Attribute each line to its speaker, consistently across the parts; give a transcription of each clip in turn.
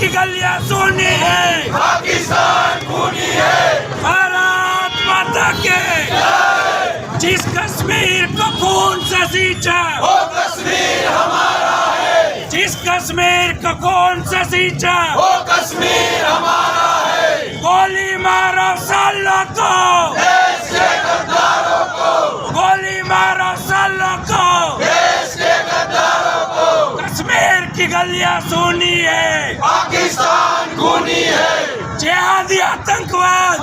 Speaker 1: की गलियाँ सुनी है।
Speaker 2: पाकिस्तान खूनी है।
Speaker 1: भारत माता के। जिस कश्मीर को खून से सींचा।
Speaker 2: वो कश्मीर हमारा है।
Speaker 1: जिस कश्मीर को खून से सींचा।
Speaker 2: वो कश्मीर हमारा है।
Speaker 1: गोली मारो सालों को।
Speaker 2: देश के गद्दारों को।
Speaker 1: गोली मारो सालों को
Speaker 2: देश के गद्दारों को
Speaker 1: कश्मीर की गलियाँ सुनी है।
Speaker 2: पाकिस्तान खूनी है।
Speaker 1: जिहादी आतंकवाद।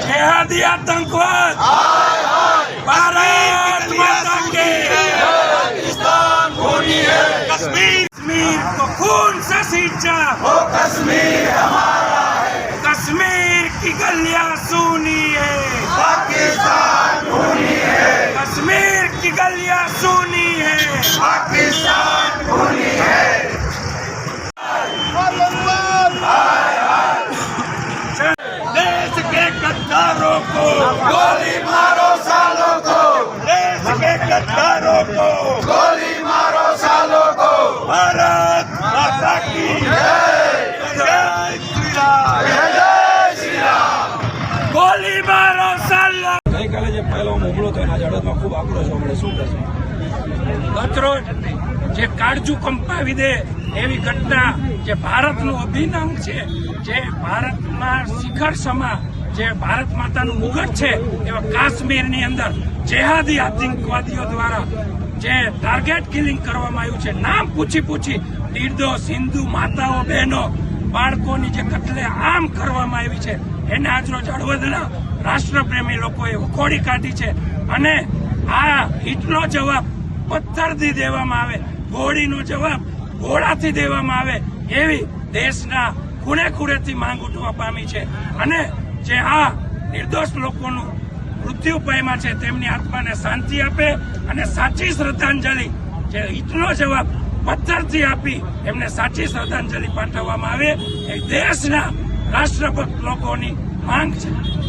Speaker 1: जेहादी आतंकवाद। भारत माता के
Speaker 2: पाकिस्तान खूनी है।
Speaker 1: कश्मीर कश्मीर को खून से सींचा।
Speaker 2: वो कश्मीर हमारा है।
Speaker 1: कश्मीर की गलियाँ सुनी है।
Speaker 2: पाकिस्तान खूनी है।
Speaker 1: कश्मीर की गलियां सुनी है
Speaker 2: पाकिस्तान खूनी है
Speaker 1: देश के गद्दारों को
Speaker 2: गोली मारो
Speaker 1: જે કાળજુ કંપાવી દે એવી ઘટના જે ભારતનું અભિનંગ છે, જે ભારતમાં શિખર સમા, જે ભારત માતાનું મુગટ છે, એવા કાશ્મીરની અંદર જેહાદી આતંકવાદીઓ દ્વારા જે ટાર્ગેટ કિલિંગ કરવામાં આવ્યું છે, નામ પૂછી પૂછી નિર્દોષ હિન્દુ માતાઓ બહેનો બાળકોની જે કતલે આમ કરવામાં આવી છે, એને આજરોજ હળવદના રાષ્ટ્રપ્રેમી લોકોએ વખોડી કાઢી છે અને આ ઈટનો જવાબ પથ્થરથી દેવામાં આવે, ગોળીનો જવાબ ઘોડાથી દેવામાં આવે એવી દેશના ખૂણે ખૂણેથી માંગ ઉઠવા પામી છે. અને જે આ નિર્દોષ લોકોનું મૃત્યુ પામ્યા છે, તેમની આત્માને શાંતિ આપે અને સાચી શ્રદ્ધાંજલિ, જે ઈટનો જવાબ પથ્થરથી આપી એમને સાચી શ્રદ્ધાંજલિ પાઠવવામાં આવે. એ દેશના રાષ્ટ્રભક્ત લોકોની માંગ છે.